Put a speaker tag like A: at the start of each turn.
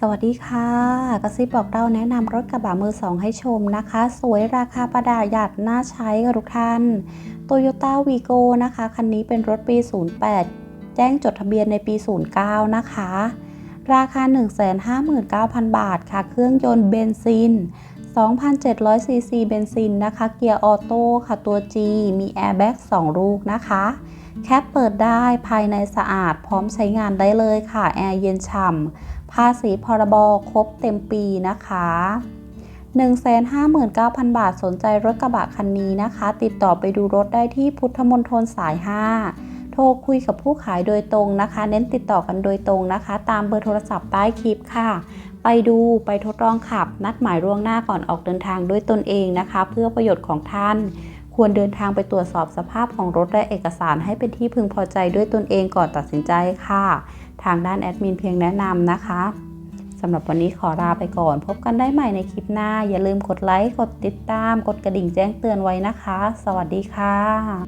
A: สวัสดีค่ะ กระซิบบอกเราแนะนำรถกระบะมือสองให้ชมนะคะ สวยราคาประดาหยัดน่าใช้ค่ะทุกท่าน Toyota Vigo นะคะ คันนี้เป็นรถปี 08 แจ้งจดทะเบียนในปี 09 นะคะ ราคา 159,000 บาทค่ะ เครื่องยนต์เบนซิน 2,700 ซีซีเบนซินนะคะ เกียร์ออโต้ค่ะตัว G มีแอร์แบ็ก2ลูกนะคะ แคปเปิดได้ภายในสะอาดพร้อมใช้งานได้เลยค่ะ แอร์เย็นฉ่ำภาษีพรบครบเต็มปีนะคะ159,000 บาทสนใจรถกระบะคันนี้นะคะ ติดต่อไปดูรถได้ที่พุทธมณฑลสาย 5 โทรคุยกับผู้ขายโดยตรงนะคะ เน้นติดต่อกันโดยตรงนะคะ ตามเบอร์โทรศัพท์ใต้คลิปค่ะ ไปดูไปทดลองขับ นัดหมายล่วงหน้าก่อนออกเดินทางด้วยตนเองนะคะ เพื่อประโยชน์ของท่าน ควรเดินทางไปตรวจสอบสภาพของรถและเอกสารให้เป็นที่พึงพอใจด้วยตนเองก่อนตัดสินใจค่ะ ทางด้านแอดมินเพียงแนะนำนะคะสำหรับวันนี้ขอลาไปก่อน พบกันได้ใหม่ในคลิปหน้า อย่าลืมกดไลค์ กดติดตาม กดกระดิ่งแจ้งเตือนไว้นะคะ สวัสดีค่ะ